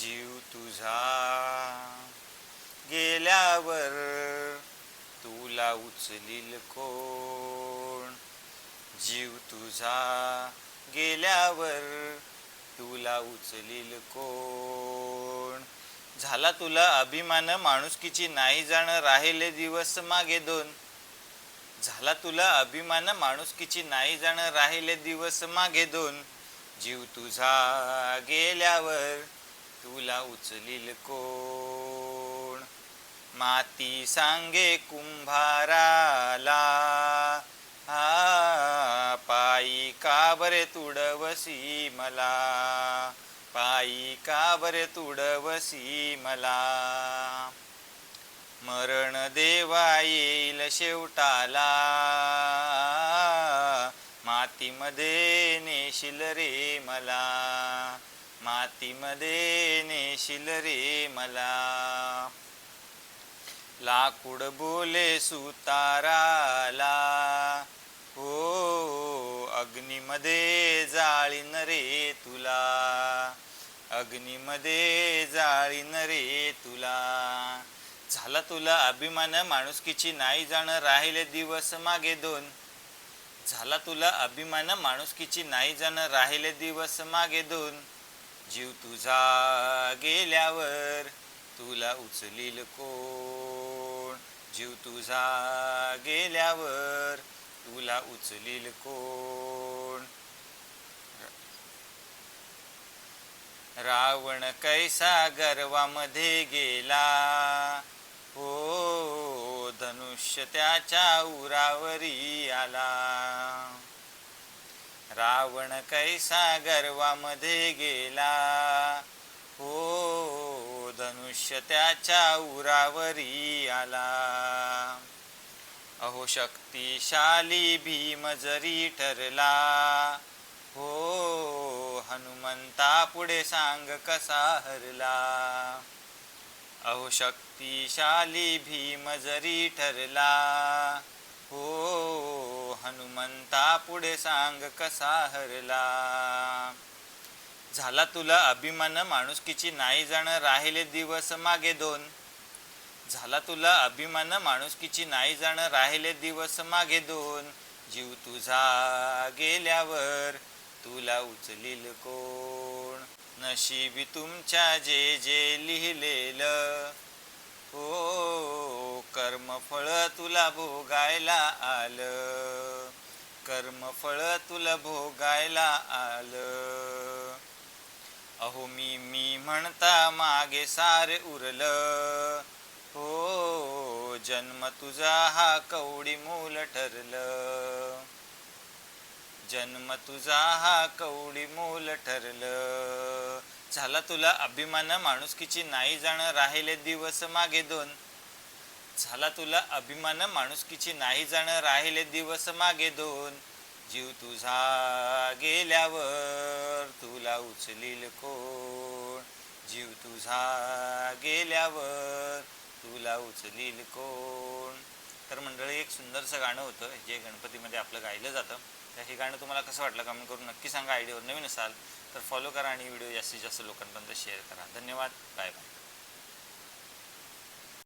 जीव तुझा. गेल्यावर तुला उचलील कोण? जीव तुझा. गेल्यावर तुला उचलील कोण? झाला तुला अभिमान? माणुसकीची नाही जाणं राहिले दिवस मागे दोन. झाला तुला अभिमान? माणुसकीची नाही जाणं राहिले दिवस मागे दोन. जीव तुझा. गेल्यावर तुला उचलील कोण? माती सांगे कुंभाराला. हा पायी का बरे तुडवसी मला? पायी का बरे तुडवसी मला? मरण देवा येईल शेवटाला. मातीमध्ये नेशील रे मला. मातीमध्ये नेशील रे मला. लाकूड बोले सुताराला. हो अग्नीमध्ये जाळीन रे तुला. अग्नीमध्ये जाळीन रे तुला. झाला तुला अभिमान माणुसकीची नाही जाणं राहिले दिवस मागे दोन. झाला तुला अभिमान माणुसकीची नाही जाणं राहिले दिवस मागे दोन. जीव तुझा गेल्यावर तुला उचलील कोण? जीव तुझा गेल्यावर तुला उचलील कोण? रावण कैसा गर्वामध्ये गेला. हो धनुष्य त्याच्या उरावरी आला. रावण कैसा गर्वामध्ये गेला. हो धनुष्य त्याच्या उरावरी आला. अहो शक्तिशाली भीम जरी ठरला. हो हनुमंता पुढे सांग कसा हरला. अहो शक्तिशाली भीम जरी ठरला. हो हनुमंता पुढे सांग कसा हरला? झाला तुला अभिमान? माणुसकीची नाही जाणं राहिले दिवस मागे दोन. झाला तुला अभिमान? माणुसकीची नाही जाणं राहिले दिवस मागे दोन. जीव तुझा गेल्यावर तुला उचलील कोण? नशिबी तुमच्या जे जे लिहिलेलं. हो कर्मफळ तुला भोगायला आलं. कर्मफळ तुला भोगायला आलं. अहो मी मी म्हणता मागे सारे उरलं. हो जन्म तुझा हा कवडी मूल ठरलं. जन्म तुझा हा कवडी मूल ठरलं. झाला तुला अभिमान माणुसकीची नाही जाणं राहिले दिवस मागे दोन. झाला तुला अभिमान? माणुसकीची नाही जाणं राहिले दिवस मागे दोन. जीव तुझा गेल्यावर तुला उचलील कोण? जीव तुझा गेल्यावर तुला उचलील कोण? तर मंडळी एक सुंदरसं गाणं होतं जे गणपतीमध्ये आपलं गायलं जातं. तर हे गाणं तुम्हाला कसं वाटलं कमेंट करून नक्की सांगा. आयडियावर नवीन असाल तर फॉलो करा आणि व्हिडिओ जास्तीत जास्त लोकांपर्यंत शेअर करा. धन्यवाद. Bye bye